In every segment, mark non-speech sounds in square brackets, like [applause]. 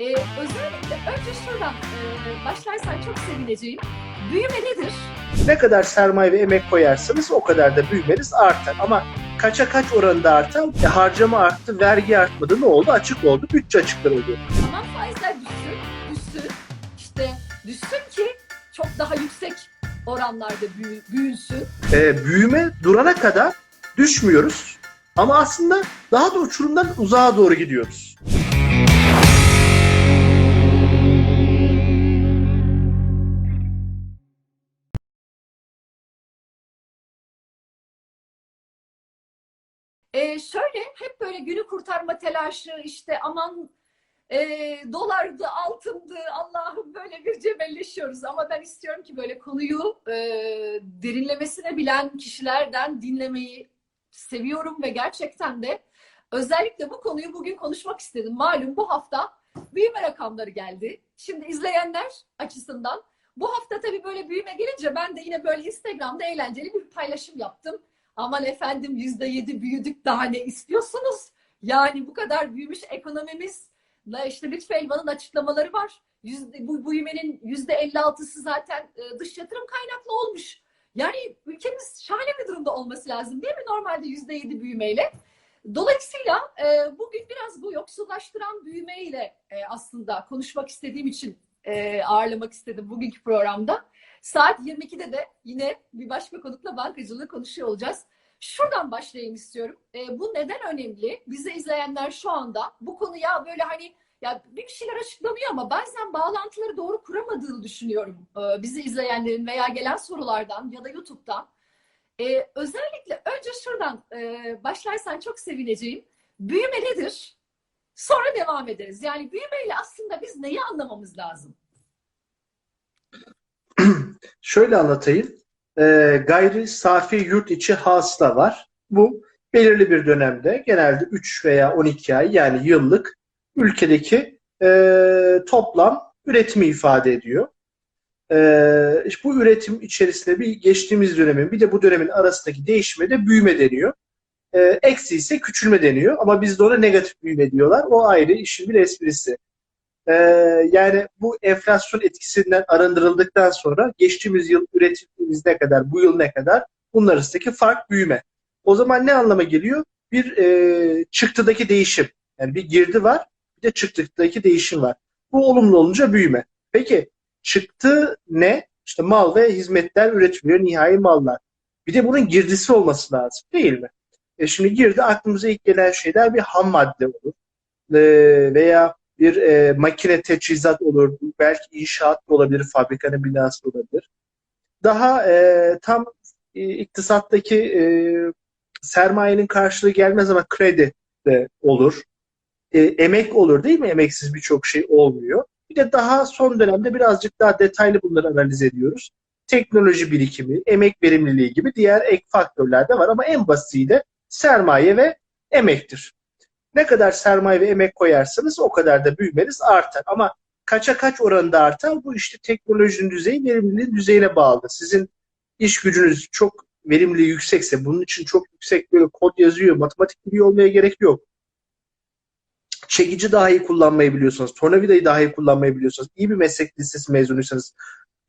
Ee, özellikle önce şuradan e, başlarsan çok sevineceğim. Büyüme nedir? Ne kadar sermaye ve emek koyarsanız o kadar da büyümeniz artar. Ama kaça kaç oranında artar? E, harcama arttı, vergi artmadı. Ne oldu? Açık oldu. Bütçe açıkları oluyor. Tamam faizler düşsün, düşsün. İşte düşsün ki çok daha yüksek oranlarda büyü, büyünsün. E, büyüme durana kadar düşmüyoruz. Ama aslında daha da uçurumdan uzağa doğru gidiyoruz. Ee, şöyle hep böyle günü kurtarma telaşı işte aman e, dolardı, altındı, Allah'ım böyle bir cebelleşiyoruz. Ama ben istiyorum ki böyle konuyu e, derinlemesine bilen kişilerden dinlemeyi seviyorum ve gerçekten de özellikle bu konuyu bugün konuşmak istedim. Malum bu hafta büyüme rakamları geldi. Şimdi izleyenler açısından bu hafta tabii böyle büyüme gelince ben de yine böyle Instagram'da eğlenceli bir paylaşım yaptım. Aman efendim yüzde yedi büyüdük daha ne istiyorsunuz? Yani bu kadar büyümüş ekonomimiz. İşte Lütfü Elvan'ın açıklamaları var. Yüzde, bu büyümenin yüzde 56'sı zaten e, dış yatırım kaynaklı olmuş. Yani ülkemiz şahane bir durumda olması lazım değil mi? Normalde yüzde yedi büyümeyle. Dolayısıyla e, bugün biraz bu yoksullaştıran büyümeyle e, aslında konuşmak istediğim için ağırlamak istedim bugünkü programda. Saat 22'de de yine bir başka konukla bankacılığı konuşuyor olacağız. Şuradan başlayayım istiyorum. E, bu neden önemli? Bizi izleyenler şu anda bu konuya böyle hani ya bir şeyler açıklamıyor ama bazen bağlantıları doğru kuramadığını düşünüyorum. E, bizi izleyenlerin veya gelen sorulardan ya da YouTube'dan. E, özellikle önce şuradan e, başlarsan çok sevineceğim. Büyüme nedir? Sonra devam ederiz. Yani büyümeyle aslında biz neyi anlamamız lazım? Şöyle anlatayım. E, gayri safi yurt içi hasıla var. Bu belirli bir dönemde genelde 3 veya 12 ay yani yıllık ülkedeki e, toplam üretimi ifade ediyor. E, işte bu üretim içerisinde bir geçtiğimiz dönemin bir de bu dönemin arasındaki değişime de büyüme deniyor. E, eksi ise küçülme deniyor ama bizde ona negatif büyüme diyorlar. O ayrı işin bir esprisi. Ee, yani bu enflasyon etkisinden arındırıldıktan sonra geçtiğimiz yıl üretimimiz ne kadar, bu yıl ne kadar bunlar arasındaki fark büyüme. O zaman ne anlama geliyor? Bir e, çıktıdaki değişim. Yani bir girdi var, bir de çıktıdaki değişim var. Bu olumlu olunca büyüme. Peki çıktı ne? İşte mal ve hizmetler üretiliyor, nihai mallar. Bir de bunun girdisi olması lazım değil mi? E şimdi girdi aklımıza ilk gelen şeyler bir ham madde olur. E, veya bir e, makine teçhizat olur, belki inşaat olabilir, fabrikanın binası olabilir. Daha e, tam e, iktisattaki e, sermayenin karşılığı gelmez ama kredi de olur. E, emek olur değil mi? Emeksiz birçok şey olmuyor. Bir de daha son dönemde birazcık daha detaylı bunları analiz ediyoruz. Teknoloji birikimi, emek verimliliği gibi diğer ek faktörler de var ama en basiti de sermaye ve emektir. Ne kadar sermaye ve emek koyarsanız o kadar da büyümeniz artar. Ama kaça kaç oranında artar? Bu işte teknolojinin düzeyi, verimliliğin düzeyine bağlı. Sizin iş gücünüz çok verimliliği yüksekse, bunun için çok yüksek böyle kod yazıyor, matematik biliyor olmaya gerek yok. Çekici daha iyi kullanmayı biliyorsanız, tornavidayı daha iyi kullanmayı biliyorsanız, iyi bir meslek lisesi mezunuysanız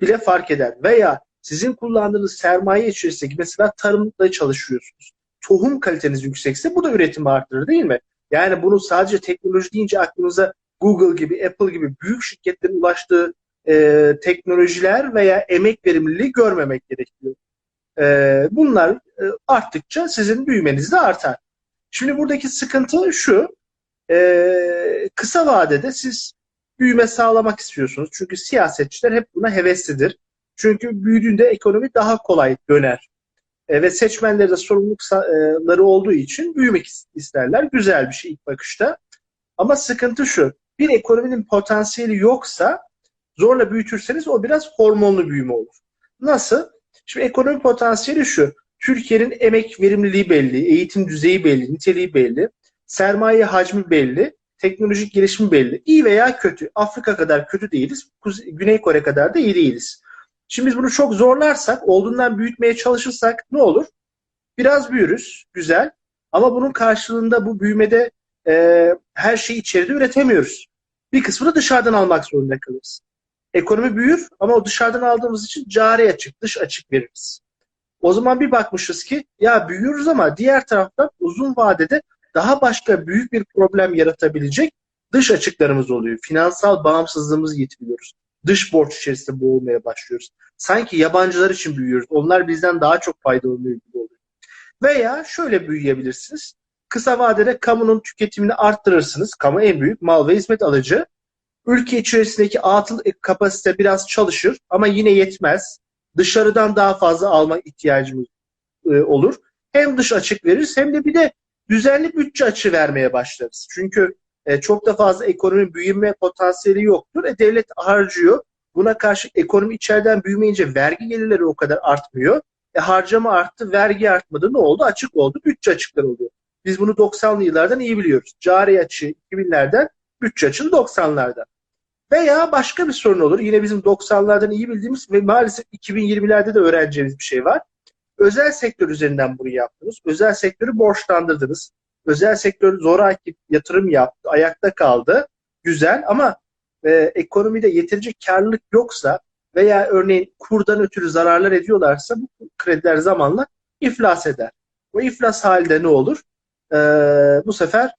bile fark eder. Veya sizin kullandığınız sermaye içerisindeki mesela tarımda çalışıyorsunuz. Tohum kaliteniz yüksekse bu da üretimi arttırır değil mi? Yani bunu sadece teknoloji deyince aklınıza Google gibi, Apple gibi büyük şirketlerin ulaştığı e, teknolojiler veya emek verimliliği görmemek gerekiyor. E, bunlar e, arttıkça sizin büyümeniz de artar. Şimdi buradaki sıkıntı şu, e, kısa vadede siz büyüme sağlamak istiyorsunuz. Çünkü siyasetçiler hep buna heveslidir. Çünkü büyüdüğünde ekonomi daha kolay döner. E, ve seçmenleri de sorumlulukları olduğu için büyümek isterler. Güzel bir şey ilk bakışta. Ama sıkıntı şu. Bir ekonominin potansiyeli yoksa zorla büyütürseniz o biraz hormonlu büyüme olur. Nasıl? Şimdi ekonomi potansiyeli şu. Türkiye'nin emek verimliliği belli, eğitim düzeyi belli, niteliği belli, sermaye hacmi belli, teknolojik gelişimi belli. İyi veya kötü. Afrika kadar kötü değiliz, Güney Kore kadar da iyi değiliz. Şimdi biz bunu çok zorlarsak, olduğundan büyütmeye çalışırsak ne olur? Biraz büyürüz, güzel. Ama bunun karşılığında bu büyümede e, her şeyi içeride üretemiyoruz. Bir kısmını dışarıdan almak zorunda kalırız. Ekonomi büyür ama o dışarıdan aldığımız için cari açık, dış açık veririz. O zaman bir bakmışız ki ya büyüyoruz ama diğer taraftan uzun vadede daha başka büyük bir problem yaratabilecek dış açıklarımız oluyor. Finansal bağımsızlığımızı yitiriyoruz. Dış borç içerisinde boğulmaya başlıyoruz. Sanki yabancılar için büyüyoruz. Onlar bizden daha çok faydalanıyor gibi oluyor. Veya şöyle büyüyebilirsiniz. Kısa vadede kamunun tüketimini arttırırsınız. Kamu en büyük mal ve hizmet alıcı. Ülke içerisindeki atıl kapasite biraz çalışır ama yine yetmez. Dışarıdan daha fazla alma ihtiyacımız e, olur. Hem dış açık veririz hem de bir de düzenli bütçe açığı vermeye başlarız. Çünkü e, çok da fazla ekonomi büyüme potansiyeli yoktur. E, devlet harcıyor. Buna karşı ekonomi içeriden büyümeyince vergi gelirleri o kadar artmıyor. E, harcama arttı, vergi artmadı. Ne oldu? Açık oldu. Bütçe açıkları oluyor. Biz bunu 90'lı yıllardan iyi biliyoruz. Cari açığı 2000'lerden, bütçe açığı 90'lardan. Veya başka bir sorun olur. Yine bizim 90'lardan iyi bildiğimiz ve maalesef 2020'lerde de öğreneceğimiz bir şey var. Özel sektör üzerinden bunu yaptınız. Özel sektörü borçlandırdınız. Özel sektör zoraki yatırım yaptı, ayakta kaldı. Güzel ama e, ekonomide yeterince karlılık yoksa veya örneğin kurdan ötürü zararlar ediyorlarsa bu krediler zamanla iflas eder. Bu iflas halde ne olur? E, bu sefer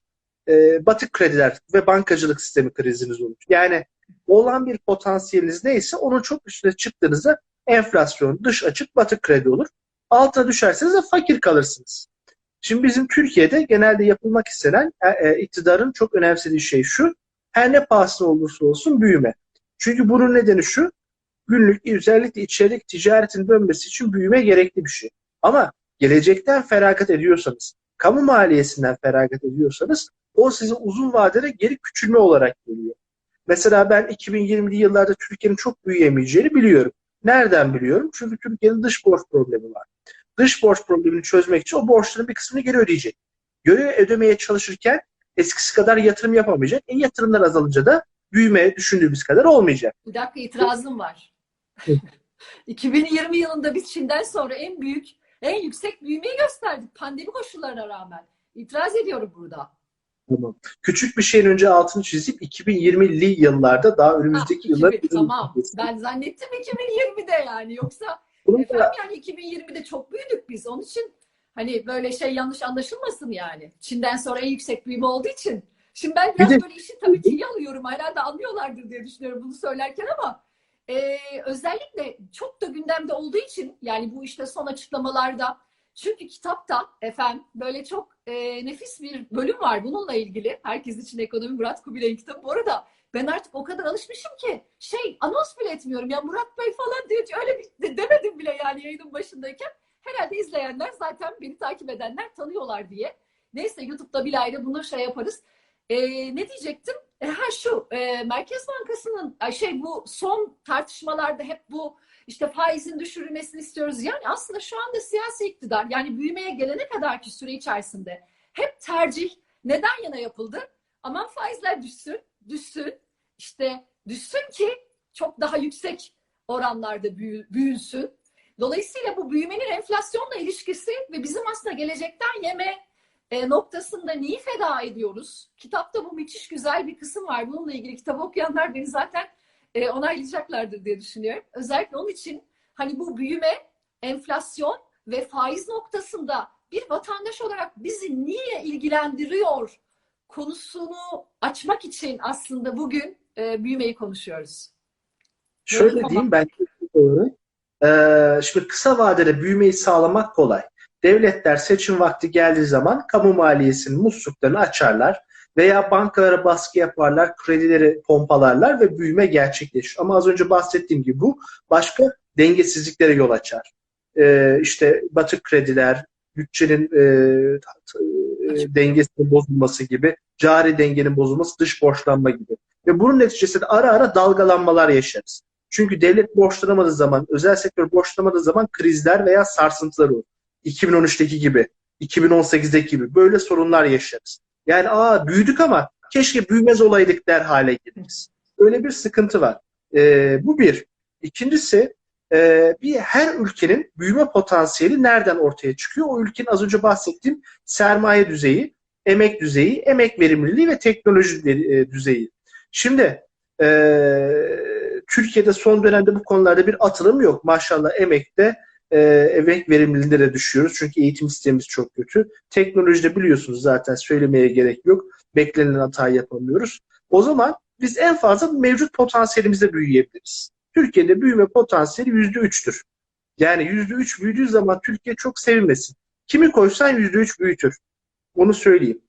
e, batık krediler ve bankacılık sistemi kriziniz olur. Yani olan bir potansiyeliniz neyse onun çok üstüne çıktığınızda enflasyon, dış açık, batık kredi olur. Altına düşerseniz de fakir kalırsınız. Şimdi bizim Türkiye'de genelde yapılmak istenen e, e, iktidarın çok önemsediği şey şu. Her ne pahasına olursa olsun büyüme. Çünkü bunun nedeni şu. Günlük özellikle içerik ticaretin dönmesi için büyüme gerekli bir şey. Ama gelecekten feragat ediyorsanız, kamu maliyesinden feragat ediyorsanız o size uzun vadede geri küçülme olarak geliyor. Mesela ben 2020'li yıllarda Türkiye'nin çok büyüyemeyeceğini biliyorum. Nereden biliyorum? Çünkü Türkiye'nin dış borç problemi var. Dış borç problemini çözmek için o borçların bir kısmını geri ödeyecek. Geri ödemeye çalışırken eskisi kadar yatırım yapamayacak. E yatırımlar azalınca da büyüme düşündüğümüz kadar olmayacak. Bir dakika itirazım var. [laughs] 2020 yılında biz Çin'den sonra en büyük, en yüksek büyümeyi gösterdik pandemi koşullarına rağmen. İtiraz ediyorum burada. Tamam. Küçük bir şeyin önce altını çizip 2020'li yıllarda daha önümüzdeki Ha, yıllar 2000, tamam. Ben zannettim 2020'de yani. Yoksa Bunun da efendim yani 2020'de çok büyüdük biz. Onun için hani böyle şey yanlış anlaşılmasın yani. Çin'den sonra en yüksek büyüme olduğu için. Şimdi ben biraz Bir de- böyle işi tabii ki alıyorum. Herhalde anlıyorlardır diye düşünüyorum bunu söylerken ama e, özellikle çok da gündemde olduğu için yani bu işte son açıklamalarda çünkü kitapta efendim böyle çok e, nefis bir bölüm var bununla ilgili. Herkes için ekonomi Murat Kubilay'ın kitabı. Bu arada ben artık o kadar alışmışım ki şey anons bile etmiyorum. Ya Murat Bey falan diye öyle bir de- demedim bile yani yayının başındayken. Herhalde izleyenler zaten beni takip edenler tanıyorlar diye. Neyse YouTube'da bir ayrı bunu şey yaparız. E, ne diyecektim? E, ha şu e, Merkez Bankası'nın şey bu son tartışmalarda hep bu işte faizin düşürülmesini istiyoruz. Yani aslında şu anda siyasi iktidar yani büyümeye gelene kadarki süre içerisinde hep tercih neden yana yapıldı? Aman faizler düşsün, düşsün. İşte düşsün ki çok daha yüksek oranlarda büyü, büyünsün. Dolayısıyla bu büyümenin enflasyonla ilişkisi ve bizim aslında gelecekten yeme e, noktasında neyi feda ediyoruz? Kitapta bu müthiş güzel bir kısım var. Bununla ilgili kitabı okuyanlar beni zaten e, onaylayacaklardır diye düşünüyorum. Özellikle onun için hani bu büyüme, enflasyon ve faiz noktasında bir vatandaş olarak bizi niye ilgilendiriyor konusunu açmak için aslında bugün e, büyümeyi konuşuyoruz. Şöyle Tamam. diyeyim ben teknik olarak. Ee, şimdi kısa vadede büyümeyi sağlamak kolay. Devletler seçim vakti geldiği zaman kamu maliyesinin musluklarını açarlar veya bankalara baskı yaparlar, kredileri pompalarlar ve büyüme gerçekleşir. Ama az önce bahsettiğim gibi bu başka dengesizliklere yol açar. Ee, işte batık krediler, bütçenin e, e, dengesinin bozulması gibi, cari dengenin bozulması, dış borçlanma gibi. Ve bunun neticesinde ara ara dalgalanmalar yaşarız. Çünkü devlet borçlanamadığı zaman, özel sektör borçlanamadığı zaman krizler veya sarsıntılar olur. 2013'teki gibi, 2018'deki gibi böyle sorunlar yaşarız. Yani aa büyüdük ama keşke büyümez olaydık der hale geliriz. Öyle bir sıkıntı var. Ee, bu bir. İkincisi e, bir her ülkenin büyüme potansiyeli nereden ortaya çıkıyor? O ülkenin az önce bahsettiğim sermaye düzeyi, emek düzeyi, emek verimliliği ve teknoloji e, düzeyi. Şimdi e, Türkiye'de son dönemde bu konularda bir atılım yok. Maşallah emekte e, emek verimliliğinde de düşüyoruz. Çünkü eğitim sistemimiz çok kötü. Teknolojide biliyorsunuz zaten söylemeye gerek yok. Beklenen hatayı yapamıyoruz. O zaman biz en fazla mevcut potansiyelimizde büyüyebiliriz. Türkiye'de büyüme potansiyeli yüzde üçtür. Yani yüzde üç büyüdüğü zaman Türkiye çok sevinmesin. Kimi koysan yüzde üç büyütür. Onu söyleyeyim.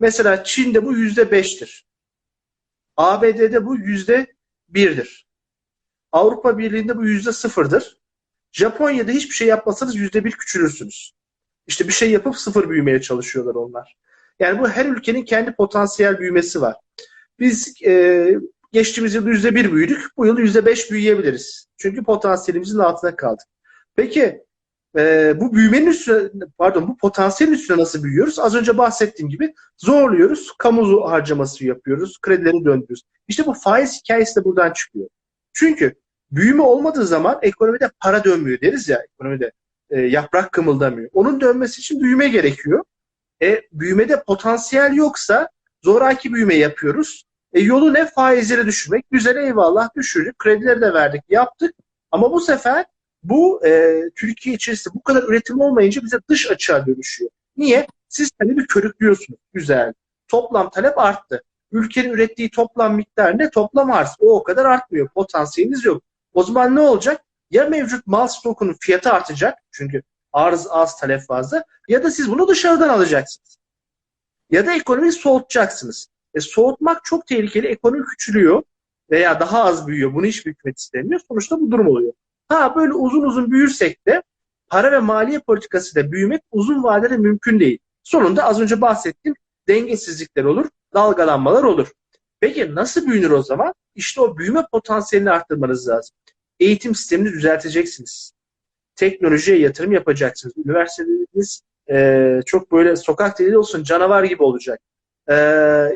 Mesela Çin'de bu yüzde beştir. ABD'de bu yüzde birdir. Avrupa Birliği'nde bu yüzde sıfırdır. Japonya'da hiçbir şey yapmasanız yüzde bir küçülürsünüz. İşte bir şey yapıp sıfır büyümeye çalışıyorlar onlar. Yani bu her ülkenin kendi potansiyel büyümesi var. Biz e, geçtiğimiz yıl yüzde bir büyüdük. Bu yıl yüzde beş büyüyebiliriz. Çünkü potansiyelimizin altına kaldık. Peki e, bu büyümenin üstüne, pardon bu potansiyelin üstüne nasıl büyüyoruz? Az önce bahsettiğim gibi zorluyoruz. Kamu harcaması yapıyoruz. Kredileri döndürüyoruz. İşte bu faiz hikayesi de buradan çıkıyor. Çünkü büyüme olmadığı zaman ekonomide para dönmüyor deriz ya ekonomide e, yaprak kımıldamıyor. Onun dönmesi için büyüme gerekiyor. E, büyümede potansiyel yoksa zoraki büyüme yapıyoruz. E, yolu ne? Faizleri düşürmek. Güzel eyvallah düşürdük. Kredileri de verdik, yaptık. Ama bu sefer bu e, Türkiye içerisinde bu kadar üretim olmayınca bize dış açığa dönüşüyor. Niye? Siz talebi körüklüyorsunuz. Güzel. Toplam talep arttı. Ülkenin ürettiği toplam miktar ne? Toplam arz. O o kadar artmıyor. Potansiyeliniz yok. O zaman ne olacak? Ya mevcut mal stokunun fiyatı artacak. Çünkü arz az, talep fazla. Ya da siz bunu dışarıdan alacaksınız. Ya da ekonomiyi soğutacaksınız. E, soğutmak çok tehlikeli. Ekonomi küçülüyor veya daha az büyüyor. Bunu hiçbir hükümet istemiyor. Sonuçta bu durum oluyor. Ha böyle uzun uzun büyürsek de para ve maliye politikası da büyümek uzun vadede mümkün değil. Sonunda az önce bahsettiğim dengesizlikler olur, dalgalanmalar olur. Peki nasıl büyünür o zaman? İşte o büyüme potansiyelini arttırmanız lazım. Eğitim sistemini düzelteceksiniz. Teknolojiye yatırım yapacaksınız. Üniversiteleriniz e, çok böyle sokak dili olsun canavar gibi olacak. E,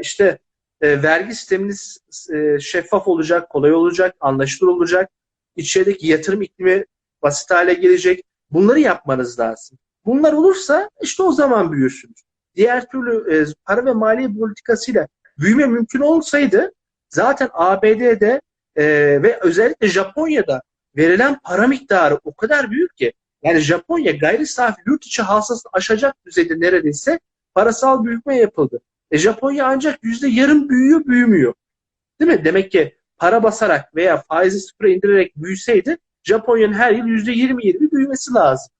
işte e, vergi sisteminiz e, şeffaf olacak, kolay olacak, anlaşılır olacak. İçerideki yatırım iklimi basit hale gelecek. Bunları yapmanız lazım. Bunlar olursa işte o zaman büyürsünüz. Diğer türlü e, para ve maliye politikasıyla büyüme mümkün olsaydı zaten ABD'de e, ve özellikle Japonya'da verilen para miktarı o kadar büyük ki yani Japonya gayri safi yurt içi hasılasını aşacak düzeyde neredeyse parasal büyüme yapıldı. E Japonya ancak yüzde yarım büyüyor, büyümüyor. Değil mi? Demek ki para basarak veya faizi sıfıra indirerek büyüseydi Japonya'nın her yıl yüzde yirmi yirmi büyümesi lazım.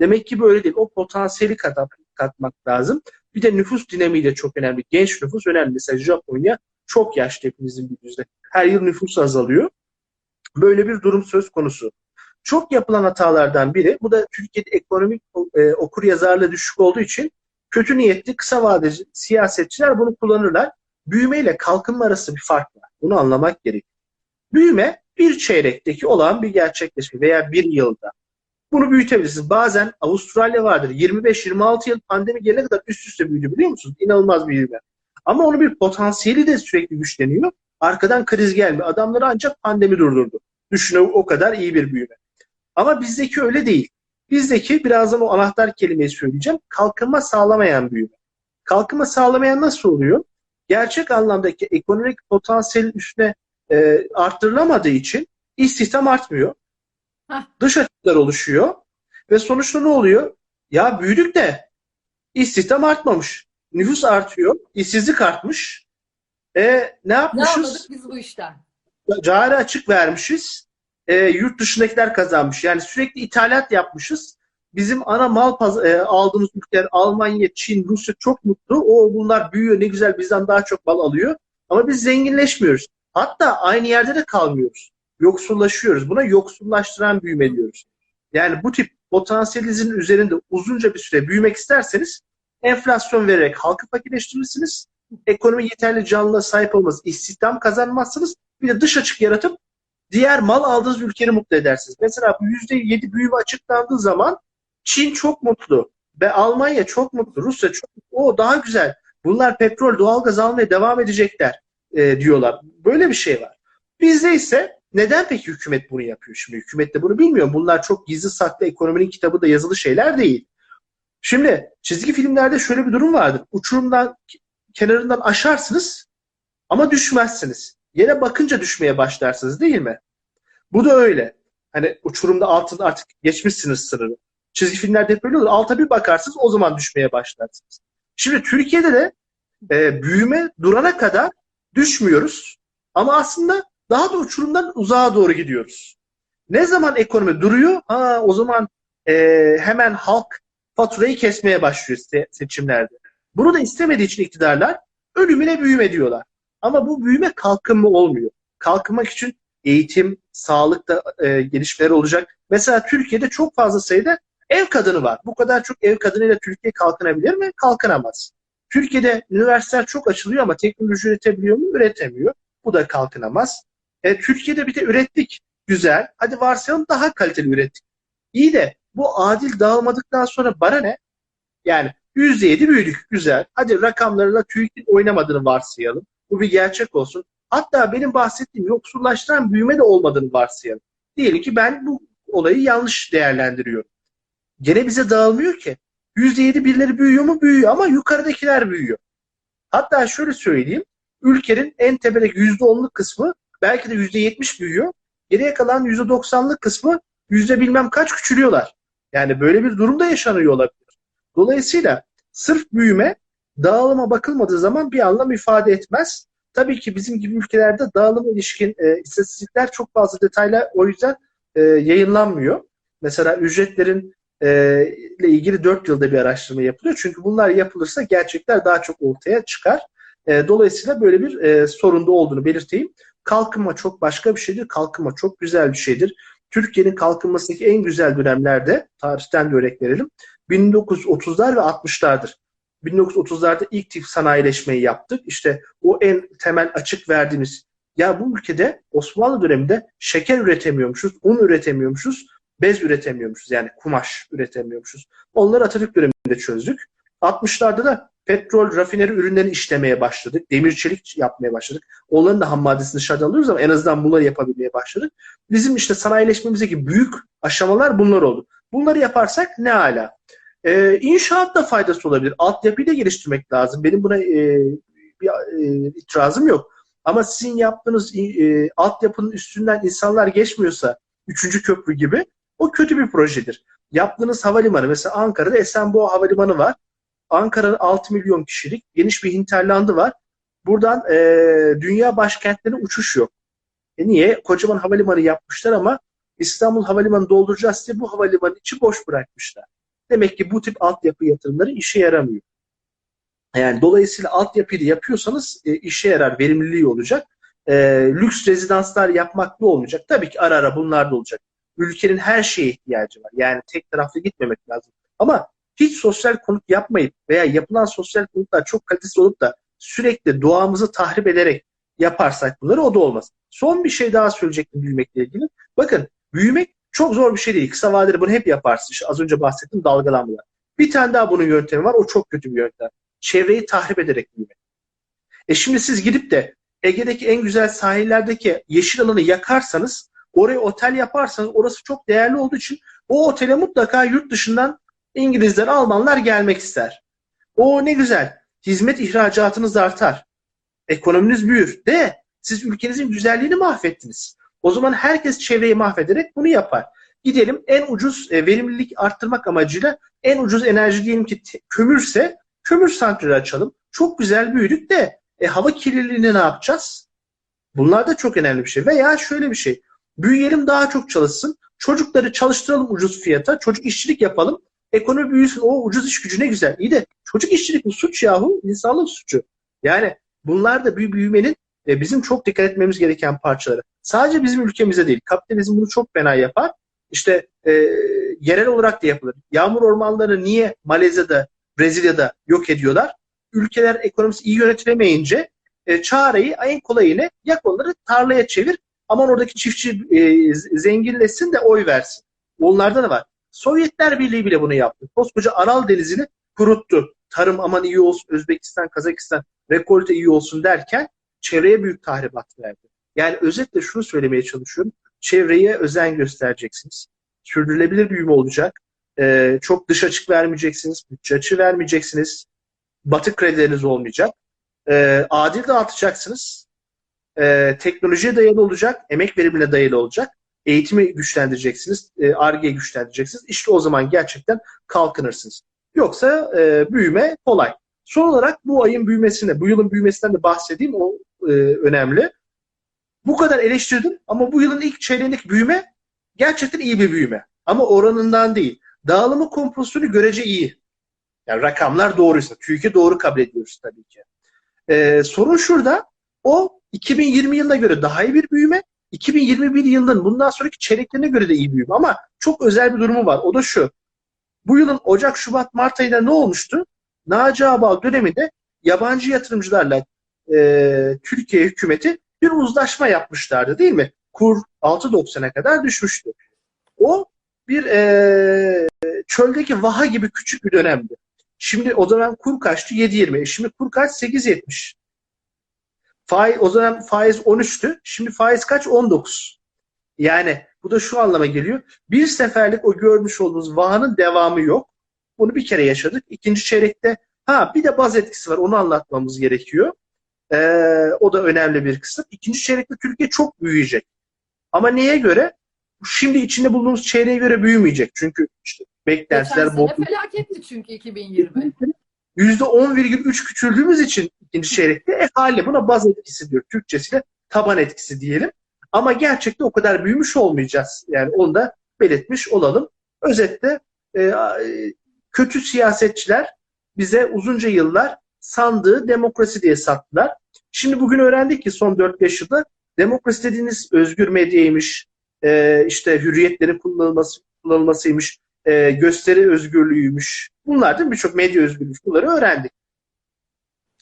Demek ki böyle değil. O potansiyeli kat, katmak lazım. Bir de nüfus dinamiği de çok önemli. Genç nüfus önemli. Mesela Japonya çok yaşlı hepimizin bildiğinizde. Her yıl nüfus azalıyor. Böyle bir durum söz konusu. Çok yapılan hatalardan biri, bu da Türkiye'de ekonomik e, okur yazarlığı düşük olduğu için kötü niyetli kısa vadeci siyasetçiler bunu kullanırlar. Büyüme ile kalkınma arasında bir fark var. Bunu anlamak gerekiyor. Büyüme bir çeyrekteki olan bir gerçekleşme veya bir yılda. Bunu büyütebilirsiniz. Bazen Avustralya vardır. 25-26 yıl pandemi gelene kadar üst üste büyüdü biliyor musunuz? İnanılmaz bir büyüme. Ama onun bir potansiyeli de sürekli güçleniyor. Arkadan kriz gelmiyor. Adamları ancak pandemi durdurdu. Düşünün o kadar iyi bir büyüme. Ama bizdeki öyle değil. Bizdeki birazdan o anahtar kelimeyi söyleyeceğim. Kalkınma sağlamayan büyüme. Kalkınma sağlamayan nasıl oluyor? Gerçek anlamdaki ekonomik potansiyelin üstüne e, arttırılamadığı için istihdam artmıyor. Heh. Dış açıklar oluşuyor. Ve sonuçta ne oluyor? Ya büyüdük de istihdam artmamış. Nüfus artıyor. işsizlik artmış. E, ne Ne yapmışız? anladık biz bu işten? cari açık vermişiz. E, yurt dışındakiler kazanmış. Yani sürekli ithalat yapmışız. Bizim ana mal e, aldığımız ülkeler Almanya, Çin, Rusya çok mutlu. O bunlar büyüyor ne güzel bizden daha çok mal alıyor. Ama biz zenginleşmiyoruz. Hatta aynı yerde de kalmıyoruz. Yoksullaşıyoruz. Buna yoksullaştıran büyüme diyoruz. Yani bu tip potansiyelinizin üzerinde uzunca bir süre büyümek isterseniz enflasyon vererek halkı fakirleştirirsiniz. Ekonomi yeterli canlılığa sahip olmaz. istihdam kazanmazsınız. Bir de dış açık yaratıp diğer mal aldığınız ülkeyi mutlu edersiniz. Mesela bu %7 büyüme açıklandığı zaman Çin çok mutlu ve Almanya çok mutlu, Rusya çok mutlu. O daha güzel. Bunlar petrol, doğalgaz almaya devam edecekler e, diyorlar. Böyle bir şey var. Bizde ise neden peki hükümet bunu yapıyor? Şimdi hükümet de bunu bilmiyor. Bunlar çok gizli saklı ekonominin kitabı da yazılı şeyler değil. Şimdi çizgi filmlerde şöyle bir durum vardır. Uçurumdan kenarından aşarsınız ama düşmezsiniz. yere bakınca düşmeye başlarsınız değil mi? Bu da öyle. Hani uçurumda altın artık geçmişsiniz sınırı. Çizgi filmlerde hep böyle olur. Alta bir bakarsınız o zaman düşmeye başlarsınız. Şimdi Türkiye'de de e, büyüme durana kadar düşmüyoruz. Ama aslında daha da uçurumdan uzağa doğru gidiyoruz. Ne zaman ekonomi duruyor? Ha, o zaman e, hemen halk faturayı kesmeye başlıyor se- seçimlerde. Bunu da istemediği için iktidarlar ölümüne büyüme diyorlar. Ama bu büyüme kalkınma olmuyor. Kalkınmak için eğitim, sağlıkta e, gelişmeler olacak. Mesela Türkiye'de çok fazla sayıda ev kadını var. Bu kadar çok ev kadınıyla Türkiye kalkınabilir mi? Kalkınamaz. Türkiye'de üniversiteler çok açılıyor ama teknoloji üretebiliyor mu? Üretemiyor. Bu da kalkınamaz. E, Türkiye'de bir de ürettik. Güzel. Hadi varsayalım daha kaliteli ürettik. İyi de bu adil dağılmadıktan sonra bana ne? Yani %7 büyüdük. Güzel. Hadi rakamlarla TÜİK'in oynamadığını varsayalım. Bu bir gerçek olsun. Hatta benim bahsettiğim yoksullaştıran büyüme de olmadığını varsayalım. Diyelim ki ben bu olayı yanlış değerlendiriyorum. Gene bize dağılmıyor ki. %7 birileri büyüyor mu? Büyüyor ama yukarıdakiler büyüyor. Hatta şöyle söyleyeyim. Ülkenin en tepedeki %10'luk kısmı belki de %70 büyüyor. Geriye kalan %90'lık kısmı yüzde bilmem kaç küçülüyorlar. Yani böyle bir durumda yaşanıyor olabilir. Dolayısıyla sırf büyüme dağılıma bakılmadığı zaman bir anlam ifade etmez. Tabii ki bizim gibi ülkelerde dağılıma ilişkin e, istatistikler çok fazla detayla o yüzden e, yayınlanmıyor. Mesela ücretlerin ile ilgili 4 yılda bir araştırma yapılıyor. Çünkü bunlar yapılırsa gerçekler daha çok ortaya çıkar. E, dolayısıyla böyle bir e, sorunda olduğunu belirteyim. Kalkınma çok başka bir şeydir. Kalkınma çok güzel bir şeydir. Türkiye'nin kalkınmasındaki en güzel dönemlerde, tarihten de örnek verelim, 1930'lar ve 60'lardır. 1930'larda ilk tip sanayileşmeyi yaptık. İşte o en temel açık verdiğimiz ya bu ülkede Osmanlı döneminde şeker üretemiyormuşuz, un üretemiyormuşuz, bez üretemiyormuşuz. Yani kumaş üretemiyormuşuz. Onları Atatürk döneminde çözdük. 60'larda da petrol, rafineri ürünlerini işlemeye başladık. Demir çelik yapmaya başladık. Onların da ham maddesini dışarıdan alıyoruz ama en azından bunları yapabilmeye başladık. Bizim işte sanayileşmemizdeki büyük aşamalar bunlar oldu. Bunları yaparsak ne ala. Ee, inşaat da faydası olabilir. Altyapıyı da geliştirmek lazım. Benim buna e, bir e, itirazım yok. Ama sizin yaptığınız e, altyapının üstünden insanlar geçmiyorsa üçüncü köprü gibi o kötü bir projedir. Yaptığınız havalimanı mesela Ankara'da Esenboğa Havalimanı var. Ankara'nın 6 milyon kişilik geniş bir hinterlandı var. Buradan e, dünya başkentlerine uçuş yok. E niye? Kocaman havalimanı yapmışlar ama İstanbul Havalimanı dolduracağız diye bu havalimanı içi boş bırakmışlar. Demek ki bu tip altyapı yatırımları işe yaramıyor. Yani dolayısıyla altyapıyı yapıyorsanız e, işe yarar, verimliliği olacak. E, lüks rezidanslar yapmakla olmayacak. Tabii ki ara ara bunlar da olacak. Ülkenin her şeye ihtiyacı var. Yani tek taraflı gitmemek lazım. Ama hiç sosyal konut yapmayıp veya yapılan sosyal konutlar çok kalitesiz olup da sürekli doğamızı tahrip ederek yaparsak bunları o da olmaz. Son bir şey daha söyleyecektim büyümekle ilgili. Bakın büyümek çok zor bir şey değil. Kısa vadede bunu hep yaparsın. İşte az önce bahsettiğim dalgalanmalar. Bir tane daha bunun yöntemi var. O çok kötü bir yöntem. Çevreyi tahrip ederek büyümek. E şimdi siz gidip de Ege'deki en güzel sahillerdeki yeşil alanı yakarsanız, oraya otel yaparsanız orası çok değerli olduğu için o otele mutlaka yurt dışından İngilizler, Almanlar gelmek ister. O ne güzel. Hizmet ihracatınız artar. Ekonominiz büyür. De siz ülkenizin güzelliğini mahvettiniz. O zaman herkes çevreyi mahvederek bunu yapar. Gidelim en ucuz e, verimlilik arttırmak amacıyla en ucuz enerji diyelim ki kömürse kömür santrali açalım. Çok güzel büyüdük de e, hava kirliliğini ne yapacağız? Bunlar da çok önemli bir şey. Veya şöyle bir şey. Büyüyelim daha çok çalışsın. Çocukları çalıştıralım ucuz fiyata. Çocuk işçilik yapalım. Ekonomi büyüsün. O ucuz iş gücü ne güzel. İyi de çocuk işçilik mi suç yahu? İnsanlık suçu. Yani bunlar da bir büyümenin e, bizim çok dikkat etmemiz gereken parçaları. Sadece bizim ülkemize değil. Kapitalizm bunu çok fena yapar. İşte e, yerel olarak da yapılır. Yağmur ormanlarını niye Malezya'da, Brezilya'da yok ediyorlar? Ülkeler ekonomisi iyi yönetilemeyince e, çareyi en kolayını yak onları tarlaya çevir. Aman oradaki çiftçi e, zenginleşsin de oy versin. Onlarda da var. Sovyetler Birliği bile bunu yaptı. Koskoca Aral Denizi'ni kuruttu. Tarım aman iyi olsun, Özbekistan, Kazakistan rekolte iyi olsun derken çevreye büyük tahribat verdi. Yani özetle şunu söylemeye çalışıyorum. Çevreye özen göstereceksiniz. Sürdürülebilir büyüme olacak. Ee, çok dış açık vermeyeceksiniz. Bütçe açığı vermeyeceksiniz. Batık kredileriniz olmayacak. Ee, adil dağıtacaksınız. E, teknolojiye dayalı olacak, emek verimine dayalı olacak. Eğitimi güçlendireceksiniz, e, Ar-Ge'yi güçlendireceksiniz. İşte o zaman gerçekten kalkınırsınız. Yoksa e, büyüme kolay. Son olarak bu ayın büyümesine, bu yılın büyümesinden de bahsedeyim. O e, önemli. Bu kadar eleştirdim ama bu yılın ilk çeyreğindeki büyüme gerçekten iyi bir büyüme. Ama oranından değil. Dağılımı kompozisyonu görece iyi. Yani rakamlar doğruysa. TÜİK'i doğru kabul ediyoruz tabii ki. Ee, sorun şurada. O 2020 yılına göre daha iyi bir büyüme. 2021 yılının bundan sonraki çeyreklerine göre de iyi büyüme. Ama çok özel bir durumu var. O da şu. Bu yılın Ocak, Şubat, Mart ayında ne olmuştu? Naci Ağbal döneminde yabancı yatırımcılarla e, Türkiye hükümeti bir uzlaşma yapmışlardı değil mi? Kur 6.90'a kadar düşmüştü. O bir e, çöldeki vaha gibi küçük bir dönemdi. Şimdi o zaman kur kaçtı? 7.20. E Şimdi kur kaç? 8.70. Faiz, o zaman faiz 13'tü. Şimdi faiz kaç? 19. Yani bu da şu anlama geliyor. Bir seferlik o görmüş olduğunuz vahanın devamı yok. Bunu bir kere yaşadık. İkinci çeyrekte ha bir de baz etkisi var. Onu anlatmamız gerekiyor. Ee, o da önemli bir kısım. İkinci çeyrekte Türkiye çok büyüyecek. Ama neye göre? Şimdi içinde bulunduğumuz çeyreğe göre büyümeyecek. Çünkü işte Geçen beklentiler sene bol. felaketti çünkü 2020. %10,3 küçüldüğümüz için ikinci çeyrekte e hali buna baz etkisi diyor. Türkçesiyle taban etkisi diyelim. Ama gerçekte o kadar büyümüş olmayacağız. Yani onu da belirtmiş olalım. Özetle e, kötü siyasetçiler bize uzunca yıllar sandığı demokrasi diye sattılar. Şimdi bugün öğrendik ki son 4-5 yılda demokrasi dediğiniz özgür medyaymış, e, işte hürriyetlerin kullanılması, kullanılmasıymış, e, gösteri özgürlüğüymüş. Bunlar da birçok medya özgürlüğü bunları öğrendik.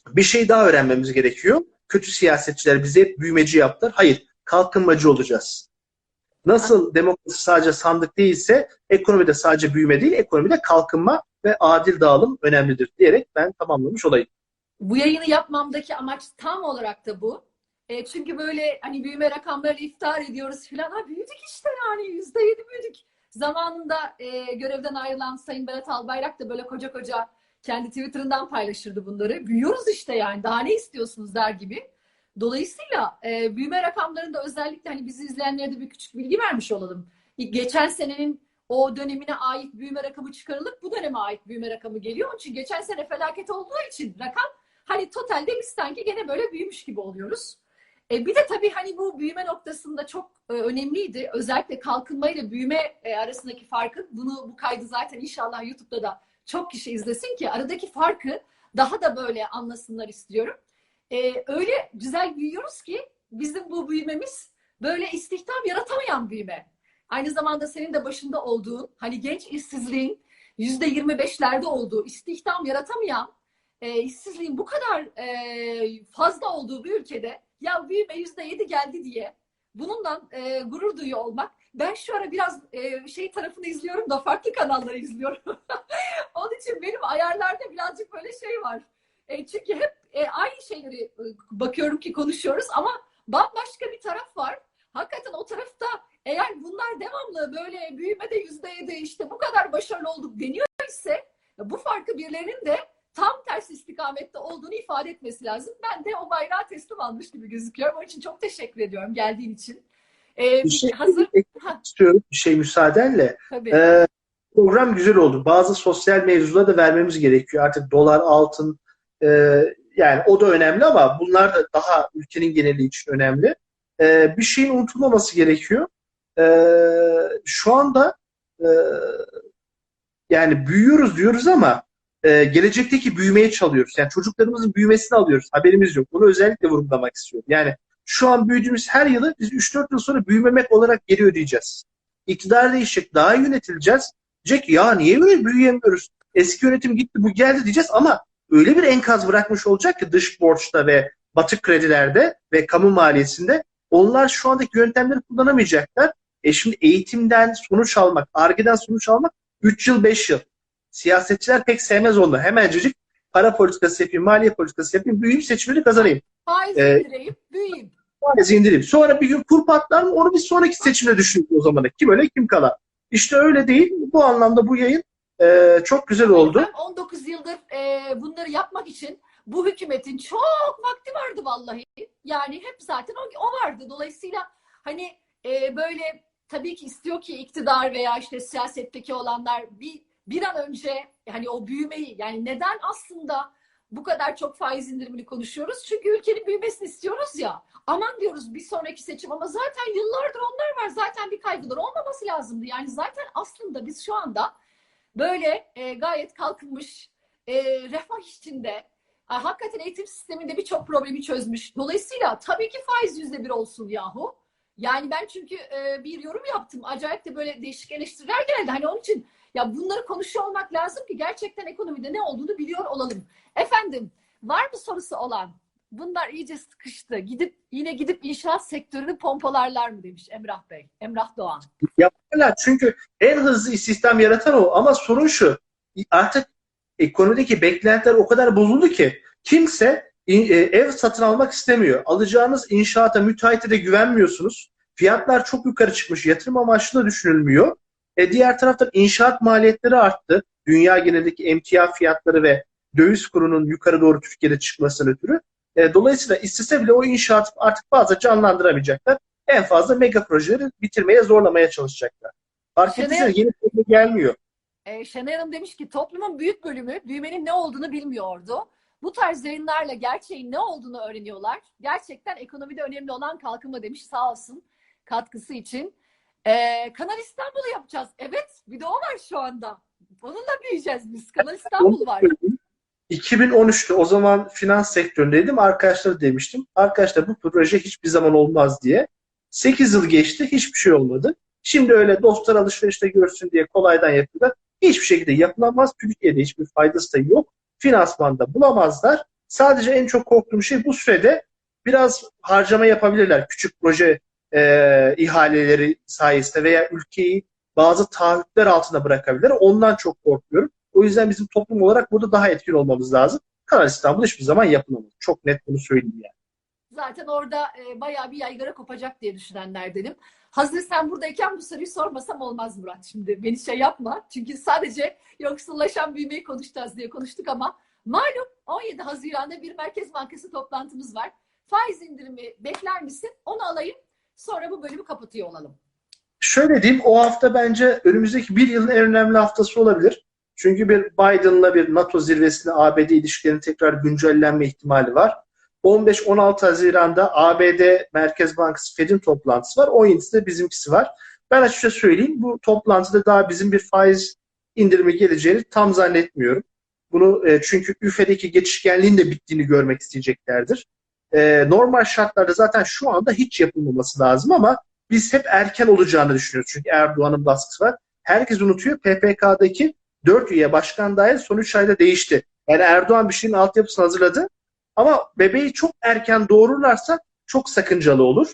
Bir şey daha öğrenmemiz gerekiyor. Kötü siyasetçiler bizi hep büyümeci yaptılar. Hayır, kalkınmacı olacağız. Nasıl demokrasi sadece sandık değilse ekonomide sadece büyüme değil, ekonomide kalkınma ve adil dağılım önemlidir diyerek ben tamamlamış olayım. Bu yayını yapmamdaki amaç tam olarak da bu. E, çünkü böyle hani büyüme rakamlarıyla iftar ediyoruz filan. Ha büyüdük işte yani yüzde yedi büyüdük. Zamanında e, görevden ayrılan Sayın Berat Albayrak da böyle koca koca kendi Twitter'ından paylaşırdı bunları. Büyüyoruz işte yani daha ne istiyorsunuz der gibi. Dolayısıyla e, büyüme rakamlarında özellikle hani bizi izleyenlere de bir küçük bilgi vermiş olalım. Geçen senenin o dönemine ait büyüme rakamı çıkarılıp bu döneme ait büyüme rakamı geliyor. Onun için geçen sene felaket olduğu için rakam hani totalde biz sanki gene böyle büyümüş gibi oluyoruz. E, bir de tabii hani bu büyüme noktasında çok e, önemliydi. Özellikle kalkınma ile büyüme e, arasındaki farkı, bunu bu kaydı zaten inşallah YouTube'da da çok kişi izlesin ki aradaki farkı daha da böyle anlasınlar istiyorum. E, öyle güzel büyüyoruz ki bizim bu büyümemiz böyle istihdam yaratamayan büyüme. Aynı zamanda senin de başında olduğun hani genç işsizliğin yüzde yirmi beşlerde olduğu istihdam yaratamayan e, işsizliğin bu kadar e, fazla olduğu bir ülkede ya büyüme yüzde yedi geldi diye bununla e, gurur duyuyor olmak. Ben şu ara biraz e, şey tarafını izliyorum da farklı kanalları izliyorum. [laughs] Onun için benim ayarlarda birazcık böyle şey var. E, çünkü hep e, aynı şeyleri e, bakıyorum ki konuşuyoruz ama bambaşka bir taraf var. Hakikaten o tarafta eğer bunlar devamlı böyle büyümede yüzde yedi işte bu kadar başarılı olduk deniyor ise bu farkı birilerinin de tam tersi istikamette olduğunu ifade etmesi lazım. Ben de o bayrağı teslim almış gibi gözüküyorum. Onun için çok teşekkür ediyorum geldiğin için. Ee, Bir şey hazır. Ha, istiyorum bir şey müsaadenle. tabii. Ee, program güzel oldu. Bazı sosyal mevzuları da vermemiz gerekiyor. Artık dolar, altın e, yani o da önemli ama bunlar da daha ülkenin geneli için önemli. Ee, bir şeyin unutulmaması gerekiyor. Ee, şu anda e, yani büyüyoruz diyoruz ama e, gelecekteki büyümeye çalıyoruz. Yani çocuklarımızın büyümesini alıyoruz. Haberimiz yok. Bunu özellikle vurgulamak istiyorum. Yani şu an büyüdüğümüz her yılı biz 3-4 yıl sonra büyümemek olarak geri ödeyeceğiz. İktidar değişecek, daha yönetileceğiz. Diyecek ya niye böyle büyüyemiyoruz? Eski yönetim gitti, bu geldi diyeceğiz ama öyle bir enkaz bırakmış olacak ki dış borçta ve batık kredilerde ve kamu maliyesinde onlar şu andaki yöntemleri kullanamayacaklar. E şimdi eğitimden sonuç almak, argeden sonuç almak 3 yıl 5 yıl. Siyasetçiler pek sevmez onu. Hemencecik para politikası yapayım, maliye politikası yapayım, büyüyeyim seçimleri kazanayım. Faiz e, indireyim, büyüyeyim. Faizi indireyim. Sonra bir gün kur patlar mı onu bir sonraki seçimde düşünürüz o zamana. Kim öyle kim kala. İşte öyle değil. Bu anlamda bu yayın e, çok güzel oldu. Ben 19 yıldır e, bunları yapmak için bu hükümetin çok vakti vardı vallahi. Yani hep zaten o, o vardı. Dolayısıyla hani e, böyle tabii ki istiyor ki iktidar veya işte siyasetteki olanlar bir bir an önce hani o büyümeyi yani neden aslında bu kadar çok faiz indirimini konuşuyoruz? Çünkü ülkenin büyümesini istiyoruz ya. Aman diyoruz bir sonraki seçim ama zaten yıllardır onlar var. Zaten bir kaygılar olmaması lazımdı. Yani zaten aslında biz şu anda böyle e, gayet kalkınmış e, refah içinde e, hakikaten eğitim sisteminde birçok problemi çözmüş. Dolayısıyla tabii ki faiz yüzde bir olsun yahu. Yani ben çünkü e, bir yorum yaptım. Acayip de böyle değişik eleştiriler geldi. Hani onun için ya bunları konuşuyor olmak lazım ki gerçekten ekonomide ne olduğunu biliyor olalım. Efendim var mı sorusu olan? Bunlar iyice sıkıştı. Gidip yine gidip inşaat sektörünü pompalarlar mı demiş Emrah Bey. Emrah Doğan. Yaparlar çünkü en hızlı istihdam yaratan o. Ama sorun şu. Artık ekonomideki beklentiler o kadar bozuldu ki kimse e, ev satın almak istemiyor. Alacağınız inşaata, müteahhite de güvenmiyorsunuz. Fiyatlar çok yukarı çıkmış. Yatırım amaçlı da düşünülmüyor. E, diğer taraftan inşaat maliyetleri arttı. Dünya genelindeki emtia fiyatları ve döviz kurunun yukarı doğru Türkiye'de çıkmasının ötürü. E, dolayısıyla istese bile o inşaat artık fazla canlandıramayacaklar. En fazla mega projeleri bitirmeye zorlamaya çalışacaklar. Fark ettiyseniz yeni proje gelmiyor. Ee, Şenay Hanım demiş ki toplumun büyük bölümü büyümenin ne olduğunu bilmiyordu. Bu tarz yayınlarla gerçeğin ne olduğunu öğreniyorlar. Gerçekten ekonomide önemli olan kalkınma demiş sağ olsun katkısı için. Ee, Kanal İstanbul'u yapacağız. Evet bir de o var şu anda. Onunla büyüyeceğiz biz. Kanal İstanbul var. 2013'te o zaman finans sektöründeydim. Arkadaşlara demiştim. Arkadaşlar bu proje hiçbir zaman olmaz diye. 8 yıl geçti. Hiçbir şey olmadı. Şimdi öyle dostlar alışverişte görsün diye kolaydan yapıyorlar. Hiçbir şekilde yapılamaz. Türkiye'de hiçbir faydası da yok. Finansmanda bulamazlar. Sadece en çok korktuğum şey bu sürede biraz harcama yapabilirler. Küçük proje e, ihaleleri sayesinde veya ülkeyi bazı taahhütler altında bırakabilirler. Ondan çok korkuyorum. O yüzden bizim toplum olarak burada daha etkin olmamız lazım. Kanal İstanbul hiçbir zaman yapılamaz. Çok net bunu söyleyeyim yani. Zaten orada e, bayağı bir yaygara kopacak diye düşünenlerdenim. Hazır sen buradayken bu soruyu sormasam olmaz Murat şimdi. Beni şey yapma. Çünkü sadece yoksullaşan büyümeyi konuşacağız diye konuştuk ama malum 17 Haziran'da bir Merkez Bankası toplantımız var. Faiz indirimi bekler misin? Onu alayım. Sonra bu bölümü kapatıyor olalım. Şöyle diyeyim, o hafta bence önümüzdeki bir yılın en önemli haftası olabilir. Çünkü bir Biden'la bir NATO zirvesinde ABD ilişkilerinin tekrar güncellenme ihtimali var. 15-16 Haziran'da ABD Merkez Bankası Fed'in toplantısı var. 17'sinde bizimkisi var. Ben açıkça söyleyeyim bu toplantıda daha bizim bir faiz indirimi geleceğini tam zannetmiyorum. Bunu e, çünkü üfedeki geçişkenliğin de bittiğini görmek isteyeceklerdir. E, normal şartlarda zaten şu anda hiç yapılmaması lazım ama biz hep erken olacağını düşünüyoruz. Çünkü Erdoğan'ın baskısı var. Herkes unutuyor PPK'daki 4 üye başkan dahil son 3 ayda değişti. Yani Erdoğan bir şeyin altyapısını hazırladı. Ama bebeği çok erken doğururlarsa çok sakıncalı olur.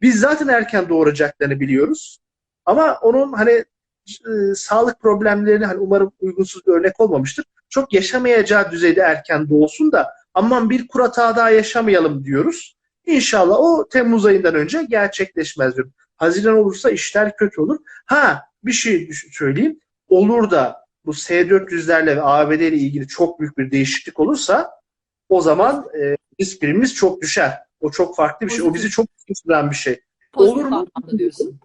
Biz zaten erken doğuracaklarını biliyoruz. Ama onun hani e, sağlık problemlerini hani umarım uygunsuz bir örnek olmamıştır. Çok yaşamayacağı düzeyde erken doğsun da aman bir kuratağı daha yaşamayalım diyoruz. İnşallah o Temmuz ayından önce gerçekleşmez diyorum. Haziran olursa işler kötü olur. Ha bir şey söyleyeyim. Olur da bu S-400'lerle ve ABD ile ilgili çok büyük bir değişiklik olursa o zaman e, risk primimiz çok düşer. O çok farklı bir şey. O bizi çok sıkıntıdan bir şey. Pozitif Olur mu? diyorsun.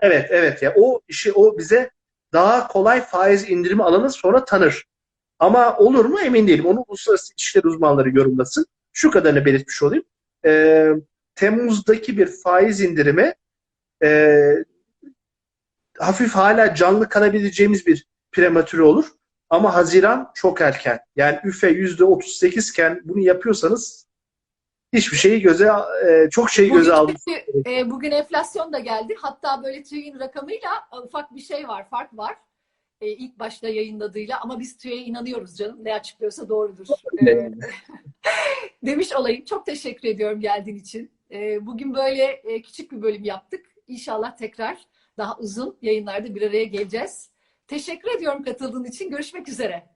Evet, evet ya. O işi o bize daha kolay faiz indirimi alanı sonra tanır. Ama olur mu emin değilim. Onu uluslararası ilişkiler uzmanları yorumlasın. Şu kadarını belirtmiş olayım. Ee, Temmuz'daki bir faiz indirimi e, hafif hala canlı kalabileceğimiz bir prematüre olur. Ama Haziran çok erken. Yani üfe %38 iken bunu yapıyorsanız hiçbir şeyi göze e, çok şeyi göze Bugün, çünkü, e, bugün enflasyon da geldi. Hatta böyle TÜİ'nin rakamıyla ufak bir şey var, fark var. E, ilk başta yayınladığıyla ama biz TÜİ'ye inanıyoruz canım. Ne açıklıyorsa doğrudur. [laughs] E, [laughs] demiş olayım. Çok teşekkür ediyorum geldiğin için. E, bugün böyle e, küçük bir bölüm yaptık. İnşallah tekrar daha uzun yayınlarda bir araya geleceğiz. Teşekkür ediyorum katıldığın için. Görüşmek üzere.